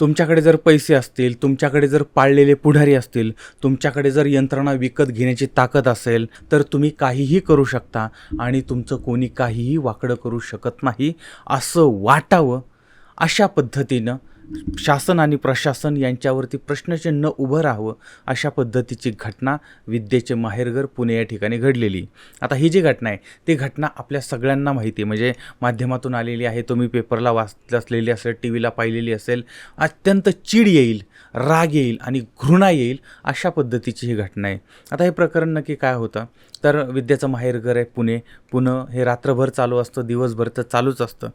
तुमच्याकडे जर पैसे असतील तुमच्याकडे जर पाळलेले पुढारी असतील तुमच्याकडे जर यंत्रणा विकत घेण्याची ताकद असेल तर तुम्ही काहीही करू शकता आणि तुमचं कोणी काहीही वाकडं करू शकत नाही. असं वाटावं अशा पद्धतीनं शासन आणि प्रशासन यांच्यावरती प्रश्नचिन्ह उभं राहावं अशा पद्धतीची घटना विद्येचे माहेरघर पुणे या ठिकाणी घडलेली. आता ही जी घटना आहे ती घटना आपल्या सगळ्यांना माहिती आहे. म्हणजे माध्यमातून आलेली आहे तुम्ही पेपरला वाचत असलेली असेल टी व्हीला पाहिलेली असेल अत्यंत चीड येईल राग येईल आणि घृणा येईल अशा पद्धतीची ही घटना आहे. आता हे प्रकरण नक्की काय होतं? तर विद्याचं माहेरघर आहे पुणे. पुणे हे रात्रभर चालू असतं दिवसभर तर चालूच असतं.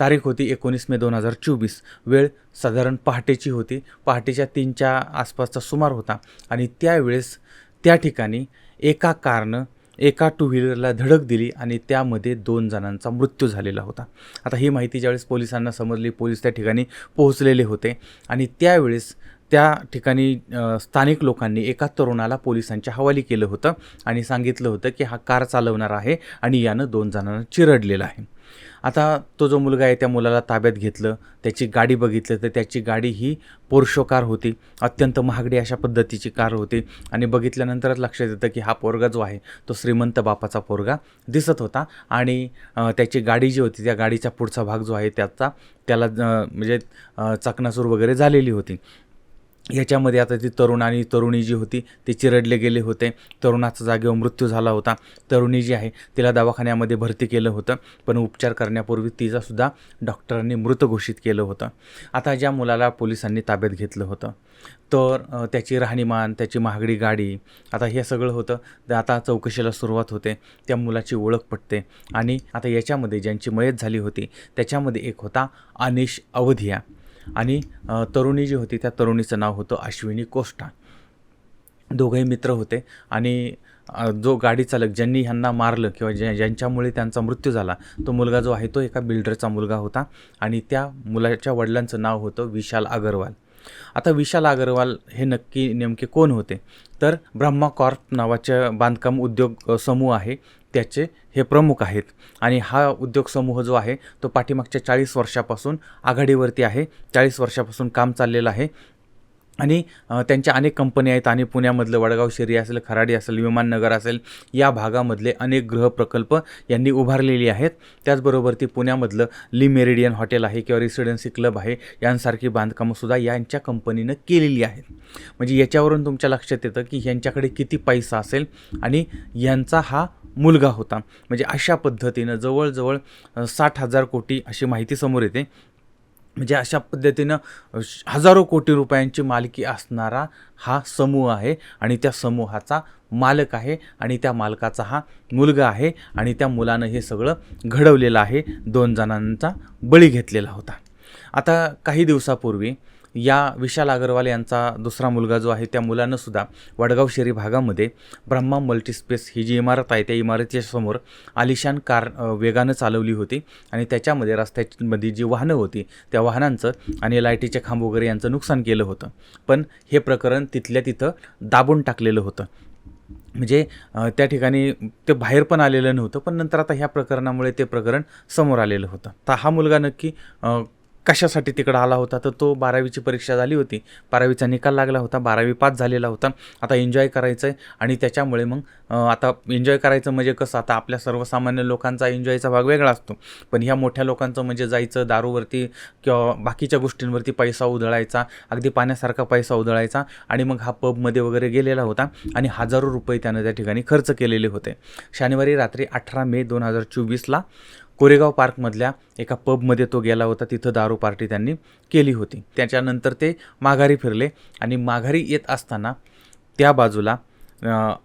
तारीख होती एकोणीस मे दोन हजार चोवीस. वेळ साधारण पहाटेची होती. पहाटेच्या तीनच्या आसपासचा सुमार होता. आणि त्यावेळेस त्या ठिकाणी एका कारनं एका टू व्हीलरला धडक दिली आणि त्यामध्ये दोन जणांचा मृत्यू झालेला होता. आता ही माहिती ज्यावेळेस पोलिसांना समजली पोलीस त्या ठिकाणी पोहोचलेले होते. आणि त्यावेळेस त्या ठिकाणी स्थानिक लोकांनी एका तरुणाला पोलिसांच्या हवाली केलं होतं आणि सांगितलं होतं की हा कार चालवणार आहे आणि यानं दोन जणांना चिरडलेला आहे. आता तो जो मुलगा आहे त्या मुलाला ताब्यात घेतलं त्याची गाडी बघितलं तर त्याची गाडी ही पोर्शो कार होती. अत्यंत महागडी अशा पद्धतीची कार होती. आणि बघितल्यानंतरच लक्षात येतं की हा पोरगा जो आहे तो श्रीमंत बापाचा पोरगा दिसत होता. आणि त्याची गाडी जी होती त्या गाडीचा पुढचा भाग जो आहे त्याचा त्याला म्हणजे चकनासूर वगैरे झालेली होती. याच्यामध्ये आता ती तरुण आणि तरुणी जी होती ते चिरडले गेले होते. तरुणाचा जागेवर मृत्यू झाला होता. तरुणी जी आहे तिला दवाखान्यामध्ये भरती केलं होतं. पण उपचार करण्यापूर्वी तिचासुद्धा डॉक्टरांनी मृत घोषित केलं होतं. आता ज्या मुलाला पोलिसांनी ताब्यात घेतलं होतं तर त्याची राहणीमान त्याची महागडी गाडी आता हे सगळं होतं. तर आता चौकशीला सुरुवात होते. त्या मुलाची ओळख पटते. आणि आता याच्यामध्ये ज्यांची मयत झाली होती त्याच्यामध्ये एक होता अनिश अवधिया. आणि तरुणी जी होती त्या तरुणीचं नाव होतं अश्विनी कोष्टा. दोघंही मित्र होते आणि जो गाडी चालक ज्यांनी ह्यांना मारलं किंवा ज्या ज्यांच्यामुळे त्यांचा मृत्यू झाला तो मुलगा जो आहे तो एका बिल्डरचा मुलगा होता आणि त्या मुलाच्या वडिलांचं नाव होतं विशाल अगरवाल. आता विशाल अगरवाल हे नक्की नेमके कोण होते? तर ब्रह्मा कॉर्प नावाच्या बांधकाम उद्योग समूह आहे. त्याचे हे प्रमुख आहेत. आणि हा उद्योग समूह जो आहे तो पाठीमागच्या चाळीस वर्षापासून आघाडीवरती आहे. चाळीस वर्षापासून काम चाललेलं आहे. आणि त्यांच्या अनेक कंपन्या आहेत. आणि पुण्यामधलं वडगाव शेरी असेल खराडी असेल विमाननगर असेल या भागामधले अनेक ग्रह प्रकल्प यांनी उभारलेली आहेत. त्याचबरोबर ती पुण्यामधलं ली मेरिडियन हॉटेल आहे किंवा रेसिडेन्सी क्लब आहे यांसारखी बांधकामंसुद्धा यांच्या कंपनीनं केलेली आहेत. म्हणजे याच्यावरून तुमच्या लक्षात येतं की यांच्याकडे किती पैसा असेल आणि यांचा हा मुलगा होता. म्हणजे अशा पद्धतीनं जवळजवळ साठ हजार कोटी अशी माहिती समोर येते. म्हणजे अशा पद्धतीनं श- हजारो कोटी रुपयांची मालकी असणारा हा समूह आहे आणि त्या समूहाचा मालक आहे आणि त्या मालकाचा हा मुलगा आहे आणि त्या मुलानं हे सगळं घडवलेलं आहे. दोन जणांचा बळी घेतलेला होता. आता काही दिवसापूर्वी या विशाल अगरवाल यांचा दुसरा मुलगा जो आहे त्या मुलानं सुद्धा वडगाव शहरी भागामध्ये ब्रह्मा मल्टीस्पेस ही जी इमारत आहे त्या इमारतीच्या समोर आलिशान कार वेगानं चालवली होती आणि त्याच्यामध्ये रस्त्यामध्ये जी वाहनं होती त्या वाहनांचं आणि लाईटीचे खांब वगैरे यांचं नुकसान केलं होतं. पण हे प्रकरण तिथल्या तिथं दाबून टाकलेलं होतं. म्हणजे त्या ठिकाणी ते बाहेर पण आलेलं नव्हतं पण नंतर आता ह्या प्रकरणामुळे ते प्रकरण समोर आलेलं होतं. तर हा मुलगा नक्की कशासाठी तिकडं आला होता? तर तो बारावीची परीक्षा झाली होती. बारावीचा निकाल लागला होता. बारावी पास झालेला होता. आता एन्जॉय करायचं आहे आणि त्याच्यामुळे मग आता एन्जॉय करायचं म्हणजे कसं? आता आपल्या सर्वसामान्य लोकांचा एन्जॉयचा भाग वेगळा असतो. पण ह्या मोठ्या लोकांचं म्हणजे जायचं दारूवरती किंवा बाकीच्या गोष्टींवरती पैसा उधळायचा अगदी पाण्यासारखा पैसा उधळायचा आणि मग हा पबमध्ये वगैरे गेलेला होता आणि हजारो रुपये त्यानं त्या ठिकाणी खर्च केलेले होते. शनिवारी रात्री अठरा मे दोन हजार चोवीसला कोरेगाव पार्कमधल्या एका पबमध्ये तो गेला होता. तिथं दारू पार्टी त्यांनी केली होती. त्याच्यानंतर ते माघारी फिरले आणि माघारी येत असताना त्या बाजूला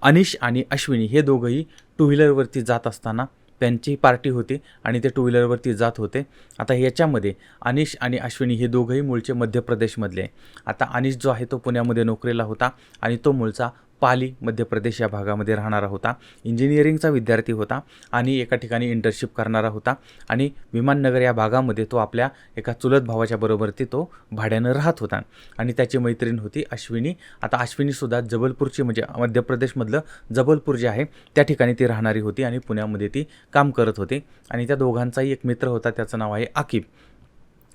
अनिश आणि अश्विनी हे दोघंही टू व्हीलरवरती जात असताना त्यांची पार्टी होती आणि ते टू व्हीलरवरती जात होते. आता याच्यामध्ये अनिश आणि अश्विनी हे दोघंही मूळचे मध्य प्रदेशमधले. आहे आता अनिश जो आहे तो पुण्यामध्ये नोकरीला होता आणि तो मूळचा पाली मध्य प्रदेश या भागामध्ये राहणारा होता. इंजिनिअरिंगचा विद्यार्थी होता आणि एका ठिकाणी इंटर्नशिप करणारा होता आणि विमाननगर या भागामध्ये तो आपल्या एका चुलत भावाच्या बरोबरती तो भाड्यानं राहत होता आणि त्याची मैत्रीण होती अश्विनी. आता अश्विनीसुद्धा जबलपूरची म्हणजे मध्य प्रदेशमधलं जबलपूर जे आहे त्या ठिकाणी ती राहणारी होती आणि पुण्यामध्ये ती काम करत होती आणि त्या दोघांचाही एक मित्र होता त्याचं नाव आहे आकिब.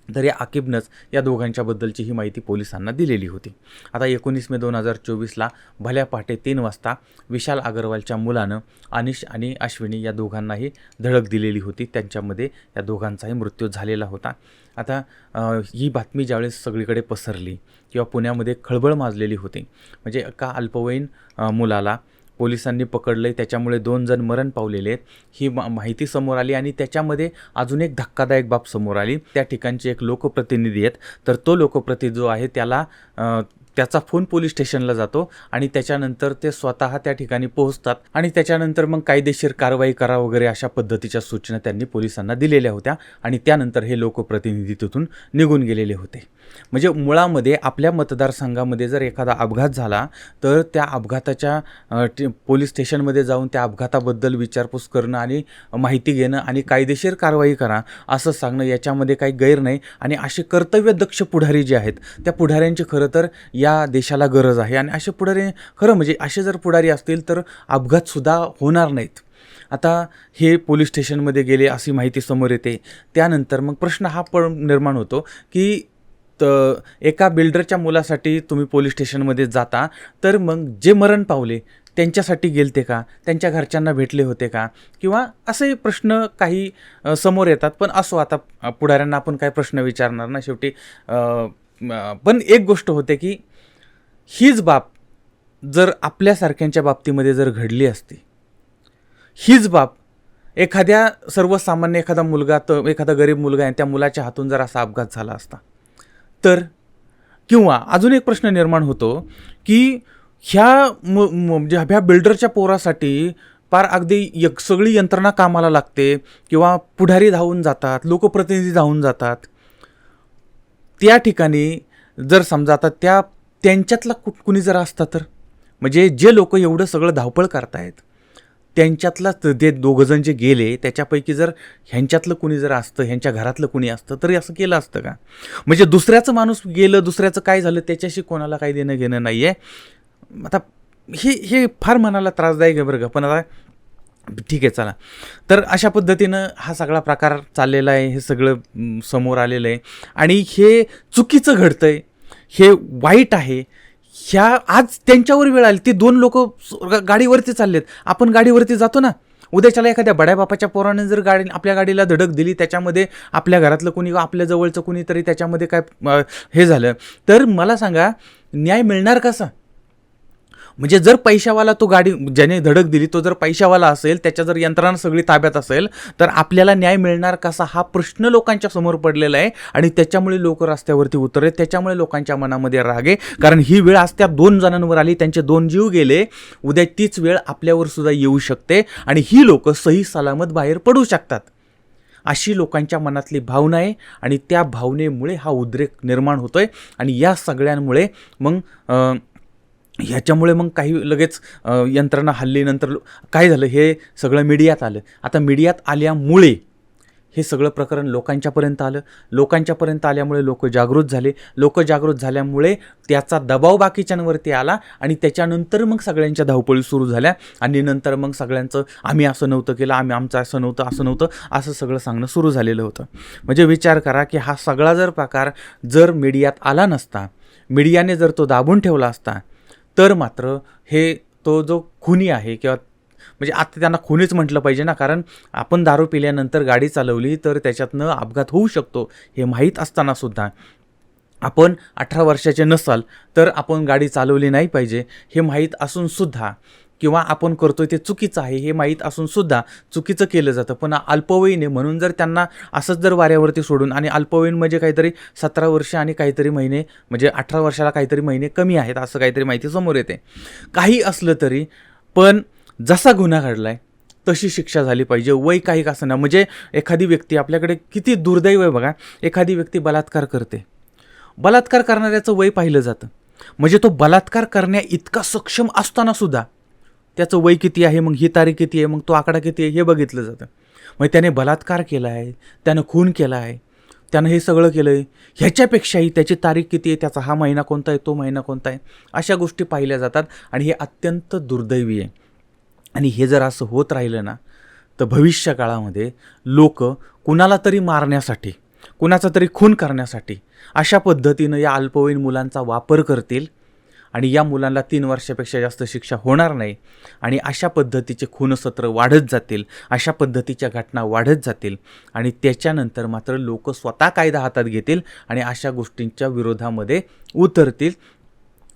तर या आकिबनंच या दोघांच्याबद्दलची ही माहिती पोलिसांना दिलेली होती. आता एकोणीस मे दोन हजार चोवीसला भल्या पहाटे तीन वाजता विशाल अगरवालच्या मुलानं अनिश आणि अश्विनी या दोघांनाही धडक दिलेली होती. त्यांच्यामध्ये या दोघांचाही मृत्यू झालेला होता. आता ही बातमी ज्यावेळेस सगळीकडे पसरली किंवा पुण्यामध्ये खळबळ माजलेली होती म्हणजे एका अल्पवयीन मुलाला पोलिसांनी पकडलं आहे त्याच्यामुळे दोन जण मरण पावलेले आहेत. ही मा माहिती समोर आली आणि त्याच्यामध्ये अजून एक धक्कादायक बाब समोर आली. त्या ठिकाणचे एक लोकप्रतिनिधी आहेत. तर तो लोकप्रतिनिधी जो आहे त्याला त्याचा फोन पोलीस स्टेशनला जातो आणि त्याच्यानंतर ते स्वतः त्या ठिकाणी पोहोचतात. आणि त्याच्यानंतर मग कायदेशीर कारवाई करा वगैरे अशा पद्धतीच्या सूचना त्यांनी पोलिसांना दिलेल्या होत्या आणि त्यानंतर हे लोकप्रतिनिधी तिथून निघून गेलेले होते. म्हणजे मुळामध्ये आपल्या मतदारसंघामध्ये जर एखादा अपघात झाला तर त्या अपघाताच्या पोलीस स्टेशनमध्ये जाऊन त्या अपघाताबद्दल विचारपूस करणं आणि माहिती घेणं आणि कायदेशीर कारवाई करा असं सांगणं याच्यामध्ये काही गैर नाही. आणि असे कर्तव्यदक्ष पुढारी जे आहेत त्या पुढाऱ्यांची खरं तर या देशाला गरज आहे. आणि असे पुढारी खरं म्हणजे असे जर पुढारी असतील तर अपघातसुद्धा होणार नाहीत. आता हे पोलीस स्टेशनमध्ये गेले अशी माहिती समोर येते. त्यानंतर मग प्रश्न हा पण निर्माण होतो की तर एका बिल्डरच्या मुलासाठी तुम्ही पोलीस स्टेशनमध्ये जाता तर मग जे मरण पावले त्यांच्यासाठी गेलते का? त्यांच्या घरच्यांना भेटले होते का? किंवा असे प्रश्न काही समोर येतात पण असो आता पुढाऱ्यांना आपण काय प्रश्न विचारणार ना शेवटी. पण एक गोष्ट होते की हीच बाब जर आपल्यासारख्यांच्या बाबतीमध्ये जर घडली असती हीच बाब एखाद्या सर्वसामान्य एखादा मुलगा तर एखादा गरीब मुलगा आहे त्या मुलाच्या हातून जर असा अपघात झाला असता तर किंवा अजून एक प्रश्न निर्माण होतो की ह्या म म्हणजे ह्या बिल्डरच्या पोरासाठी फार अगदी एक सगळी यंत्रणा कामाला लागते किंवा पुढारी धावून जातात लोकप्रतिनिधी धावून जातात. त्या ठिकाणी जर समजा आता त्या त्यांच्यातला कु कुणी जर असता तर? म्हणजे जे लोक एवढं सगळं धावपळ करतायत त्यांच्यातलाच ते दोघंजण जे गेले त्याच्यापैकी जर ह्यांच्यातलं कुणी जर असतं ह्यांच्या घरातलं कुणी असतं तरी असं केलं असतं का? म्हणजे दुसऱ्याचं माणूस गेलं दुसऱ्याचं काय झालं त्याच्याशी कोणाला काही देणं घेणं नाही आहे आता हे हे फार मनाला त्रासदायक आहे बरं का. पण आता ठीक आहे चला. तर अशा पद्धतीनं हा सगळा प्रकार चाललेला आहे हे सगळं समोर आलेलं आहे. आणि हे चुकीचं घडतं आहे हे वाईट आहे. ह्या आज त्यांच्यावर वेळ आली. ते दोन लोक गाडीवरती चाललेत. आपण गाडीवरती जातो ना. उद्याच्याला एखाद्या बड्या बापाच्या पोराने जर गाडी आपल्या गाडीला धडक दिली त्याच्यामध्ये आपल्या घरातलं कोणी आपल्या जवळचं कोणीतरी त्याच्यामध्ये काय हे झालं. तर मला सांगा न्याय मिळणार कसा? म्हणजे जर पैशावाला तो गाडी ज्याने धडक दिली तो जर पैशावाला असेल त्याच्या जर यंत्रणा सगळी ताब्यात असेल तर आपल्याला न्याय मिळणार कसा हा प्रश्न लोकांच्या समोर पडलेला आहे आणि त्याच्यामुळे लोक रस्त्यावरती उतरले त्याच्यामुळे लोकांच्या मनामध्ये रागे कारण ही वेळ आज त्या दोन जणांवर आली त्यांचे दोन जीव गेले उद्या तीच वेळ आपल्यावर सुद्धा येऊ शकते आणि ही लोक सही सलामत बाहेर पडू शकतात. अशी लोकांच्या मनातली भावना आहे आणि त्या भावनेमुळे हा उद्रेक निर्माण होतो आहे आणि या सगळ्यांमुळे मग ह्याच्यामुळे मग काही लगेच यंत्रणा हल्लीनंतर काय झालं हे सगळं मीडियात आलं. आता मीडियात आल्यामुळे हे सगळं प्रकरण लोकांच्यापर्यंत आलं. लोकांच्यापर्यंत आल्यामुळे लोक जागृत झाले. लोक जागृत झाल्यामुळे त्याचा दबाव बाकीच्यांवरती आला आणि त्याच्यानंतर मग सगळ्यांच्या धावपळी सुरू झाल्या आणि नंतर मग सगळ्यांचं आम्ही असं नव्हतं केलं आम्ही आमचं असं नव्हतं असं नव्हतं असं सगळं सांगणं सुरू झालेलं होतं. म्हणजे विचार करा की हा सगळा जर प्रकार जर मीडियात आला नसता मीडियाने जर तो दाबून ठेवला असता तर मात्र हे तो जो खुनी आहे किंवा म्हणजे आता त्यांना खुनीच म्हटलं पाहिजे ना कारण आपण दारू पिल्यानंतर गाडी चालवली तर त्याच्यातनं अपघात होऊ शकतो हे माहीत असताना सुद्धा. आपण अठरा वर्षाचे नसाल तर आपण गाडी चालवली नाही पाहिजे हे माहीत असूनसुद्धा किंवा आपण करतोय ते चुकीचं आहे हे माहीत असून सुद्धा चुकीचं केलं जातं. पण अल्पवयीन आहे म्हणून जर त्यांना असंच जर वाऱ्यावरती सोडून आणि अल्पवयीन म्हणजे काहीतरी सतरा वर्ष आणि काहीतरी महिने म्हणजे अठरा वर्षाला काहीतरी महिने कमी आहेत असं काहीतरी माहिती समोर येते. काही असलं तरी पण जसा गुन्हा घडला आहे तशी शिक्षा झाली पाहिजे. वय काही असं ना म्हणजे एखादी व्यक्ती आपल्याकडे किती दुर्दैव आहे बघा. एखादी व्यक्ती बलात्कार करते. बलात्कार करणाऱ्याचं वय पाहिलं जातं. म्हणजे तो बलात्कार करण्या इतका सक्षम असताना सुद्धा त्याचं वय किती आहे मग ही तारीख किती आहे मग तो आकडा किती आहे हे बघितलं जातं. मग त्याने बलात्कार केला आहे त्यानं खून केला आहे त्यानं हे सगळं केलं आहे ह्याच्यापेक्षाही त्याची तारीख किती आहे त्याचा हा महिना कोणता आहे तो महिना कोणता आहे अशा गोष्टी पाहिल्या जातात आणि हे अत्यंत दुर्दैवी आहे. आणि हे जर असं होत राहिलं ना तर भविष्य काळामध्ये लोक कुणाला तरी मारण्यासाठी कुणाचा तरी खून करण्यासाठी अशा पद्धतीनं या अल्पवयीन मुलांचा वापर करतील. आणि या मुलांना तीन वर्षापेक्षा जास्त शिक्षा होणार नाही. आणि अशा पद्धतीचे खूनसत्र वाढत जातील अशा पद्धतीच्या घटना वाढत जातील आणि त्याच्यानंतर मात्र लोक स्वतः कायदा हातात घेतील आणि अशा गोष्टींच्या विरोधामध्ये उतरतील.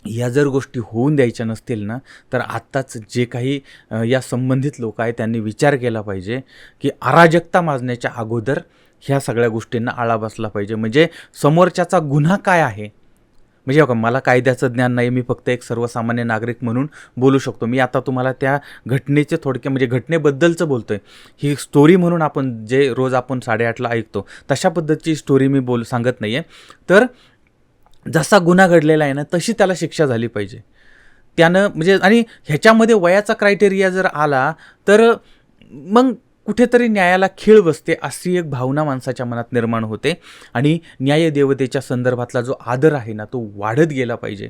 या जर गोष्टी होऊन द्यायच्या नसतील ना तर आत्ताच जे काही या संबंधित लोक आहेत त्यांनी विचार केला पाहिजे की अराजकता माजण्याच्या अगोदर ह्या सगळ्या गोष्टींना आळा बसला पाहिजे. म्हणजे समोरच्याचा गुन्हा काय आहे? म्हणजे बघा मला कायद्याचं ज्ञान नाही मी फक्त एक सर्वसामान्य नागरिक म्हणून बोलू शकतो. मी आता तुम्हाला त्या घटनेचे थोडक्या म्हणजे घटनेबद्दलचं बोलतो आहे ही स्टोरी म्हणून आपण जे रोज आपण साडेआठला ऐकतो तशा पद्धतीची स्टोरी मी बोल सांगत नाही आहे तर जसा गुन्हा घडलेला आहे ना तशी त्याला शिक्षा झाली पाहिजे. त्यानं म्हणजे आणि ह्याच्यामध्ये वयाचा क्रायटेरिया जर आला तर मग कुठेतरी न्यायाला खीळ बसते अशी एक भावना माणसाच्या मनात निर्माण होते. आणि न्यायदेवतेच्या संदर्भातला जो आदर आहे ना तो वाढत गेला पाहिजे.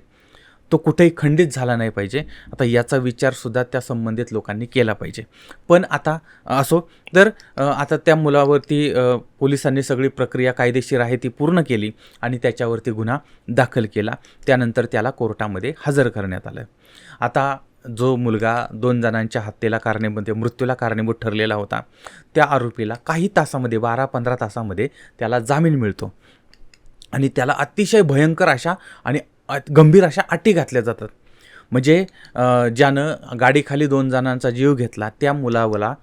तो कुठेही खंडित झाला नाही पाहिजे. आता याचा विचारसुद्धा त्या संबंधित लोकांनी केला पाहिजे. पण आता असो तर आता त्या मुलावरती पोलिसांनी सगळी प्रक्रिया कायदेशीर आहे ती पूर्ण केली आणि त्याच्यावरती गुन्हा दाखल केला. त्यानंतर त्याला कोर्टामध्ये हजर करण्यात आलं. आता जो मुलगा दोन जणांच्या हत्येला कारणीभूत मृत्यूला कारणीभूत ठरलेला होता त्या आरोपीला काही तासामध्ये बारा पंधरा तासामध्ये त्याला जामीन मिळतो. आणि त्याला अतिशय भयंकर अशा आणि अत- गंभीर अशा अटी घातल्या जातात. म्हणजे ज्यानं गाडीखाली दोन जणांचा जीव घेतला त्या मुलावला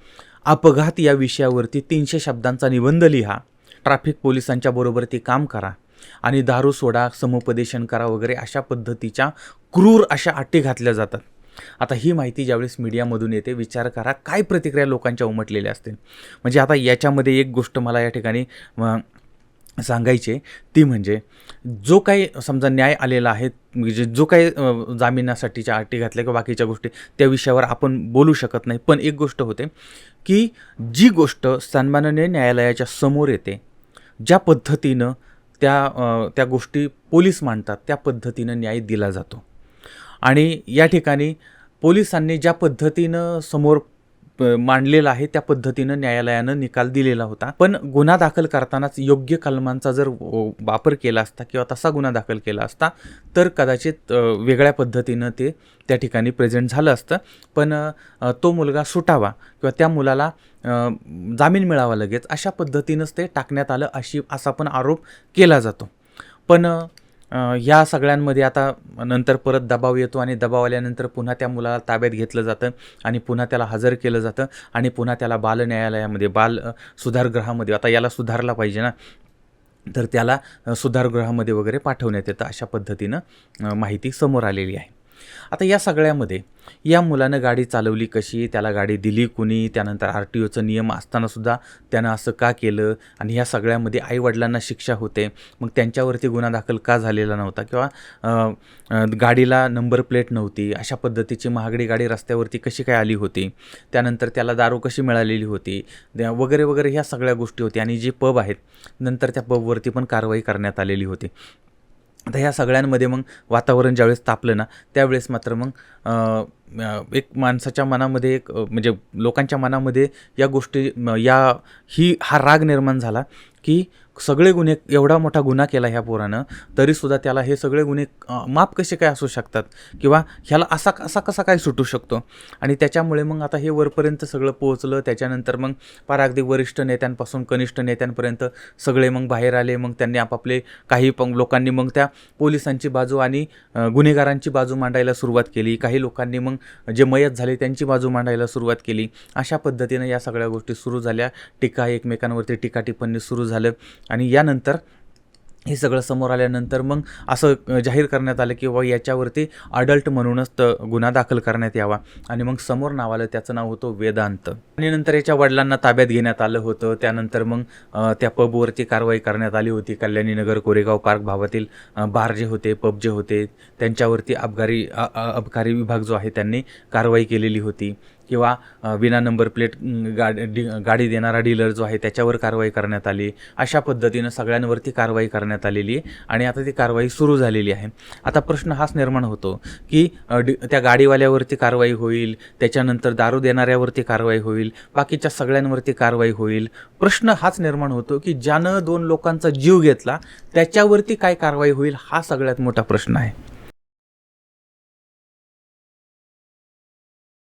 अपघात या विषयावरती तीनशे शब्दांचा निबंध लिहा. ट्रॅफिक पोलिसांच्या बरोबर ती काम करा. आणि दारू सोडा समुपदेशन करा वगैरे अशा पद्धतीच्या क्रूर अशा अटी घातल्या जातात. आता ही माहिती ज्यावेळेस मीडियामधून येते विचार करा काय प्रतिक्रिया लोकांच्या उमटलेल्या असतील. म्हणजे आता याच्यामध्ये एक गोष्ट मला या ठिकाणी सांगायचे ती म्हणजे जो काही समजा न्याय आलेला आहे म्हणजे जो काही जामिनासाठीच्या अटी घातल्या किंवा बाकीच्या गोष्टी त्या विषयावर आपण बोलू शकत नाही. पण एक गोष्ट होते की जी गोष्ट सन्माननीय न्यायालयाच्या समोर येते ज्या पद्धतीनं त्या त्या गोष्टी पोलीस मांडतात त्या पद्धतीनं न्याय दिला जातो. आणि या ठिकाणी पोलिसांनी ज्या पद्धतीनं समोर मांडलेलं मांडलेला आहे त्या पद्धतीनं न्यायालयानं निकाल दिलेला होता. पण गुन्हा दाखल करतानाच योग्य कलमांचा जर वापर केला असता किंवा तसा गुन्हा दाखल केला असता तर कदाचित वेगळ्या पद्धतीनं ते त्या ठिकाणी प्रेझेंट झालं असतं. पण तो मुलगा सुटावा किंवा त्या मुलाला जामीन मिळावा लगेच अशा पद्धतीनंच ते टाकण्यात आलं अशी असा पण आरोप केला जातो. पण ह्या सगळ्यांमध्ये आता नंतर परत दबाव येतो आणि दबाव आल्यानंतर पुन्हा त्या मुलाला ताब्यात घेतलं जातं आणि पुन्हा त्याला हजर केलं जातं आणि पुन्हा त्याला बाल न्यायालयामध्ये बाल सुधारगृहामध्ये आता याला सुधारला पाहिजे ना? तर त्याला सुधारगृहामध्ये वगैरे पाठवण्यात येतं अशा पद्धतीनं माहिती समोर आलेली आहे. आता या सगळ्यामध्ये या मुलानं गाडी चालवली कशी? त्याला गाडी दिली कुणी? त्यानंतर आर टी ओचं नियम असतानासुद्धा त्यानं असं का केलं? आणि ह्या सगळ्यामध्ये आईवडिलांना शिक्षा होते. मग त्यांच्यावरती गुन्हा दाखल का झालेला नव्हता? किंवा गाडीला नंबर प्लेट नव्हती. अशा पद्धतीची महागडी गाडी रस्त्यावरती कशी काय आली होती? त्यानंतर त्याला दारू कशी मिळालेली होती? वगैरे वगैरे ह्या सगळ्या गोष्टी होत्या. आणि जे पब आहेत नंतर त्या पबवरती पण कारवाई करण्यात आलेली होती. आता ह्या सगळ्यांमध्ये मग वातावरण ज्यावेळेस तापलं ना त्यावेळेस मात्र मग एक माणसाच्या मनामध्ये एक म्हणजे लोकांच्या मनामध्ये या गोष्टी या ही हा राग निर्माण झाला की सगळे गुन्हे एवढा मोठा गुन्हा केला ह्या पोरानं तरीसुद्धा त्याला हे सगळे गुन्हे माप कसे काय असू शकतात? किंवा ह्याला असा असा कसा काय सुटू शकतो? आणि त्याच्यामुळे मग आता हे वरपर्यंत सगळं पोहोचलं त्याच्यानंतर मग फार अगदी वरिष्ठ नेत्यांपासून कनिष्ठ नेत्यांपर्यंत सगळे मग बाहेर आले मग त्यांनी आपापले काही पण लोकांनी मग त्या पोलिसांची बाजू आणि गुन्हेगारांची बाजू मांडायला सुरुवात केली. काही लोकांनी मग जे मयत झाले त्यांची बाजू मांडायला सुरुवात केली. अशा पद्धतीनं या सगळ्या गोष्टी सुरू झाल्या. टीका एकमेकांवरती टीका टिप्पणी सुरू झालं. आणि यानंतर हे सगळं समोर आल्यानंतर मग असं जाहीर करण्यात आलं की बाबा याच्यावरती अडल्ट म्हणूनच त गुन्हा दाखल करण्यात यावा. आणि मग समोर नाव आलं त्याचं नाव होतं वेदांत. आणि नंतर याच्या वडिलांना ताब्यात घेण्यात आलं होतं. त्यानंतर मग त्या पबवरती कारवाई करण्यात आली होती. कल्याणीनगर कोरेगाव पार्क भावातील बार जे होते पब जे होते त्यांच्यावरती अबकारी अबकारी विभाग जो आहे त्यांनी कारवाई केलेली होती. किंवा विना नंबर प्लेट गाडी डी गाडी देणारा डीलर जो आहे त्याच्यावर कारवाई करण्यात आली. अशा पद्धतीनं सगळ्यांवरती कारवाई करण्यात आलेली आहे आणि आता ती कारवाई सुरू झालेली आहे. आता प्रश्न हाच निर्माण होतो की डी त्या गाडीवाल्यावरती कारवाई होईल त्याच्यानंतर दारू देणाऱ्यावरती कारवाई होईल बाकीच्या सगळ्यांवरती कारवाई होईल. प्रश्न हाच निर्माण होतो की ज्यानं दोन लोकांचा जीव घेतला त्याच्यावरती काय कारवाई होईल हा सगळ्यात मोठा प्रश्न आहे.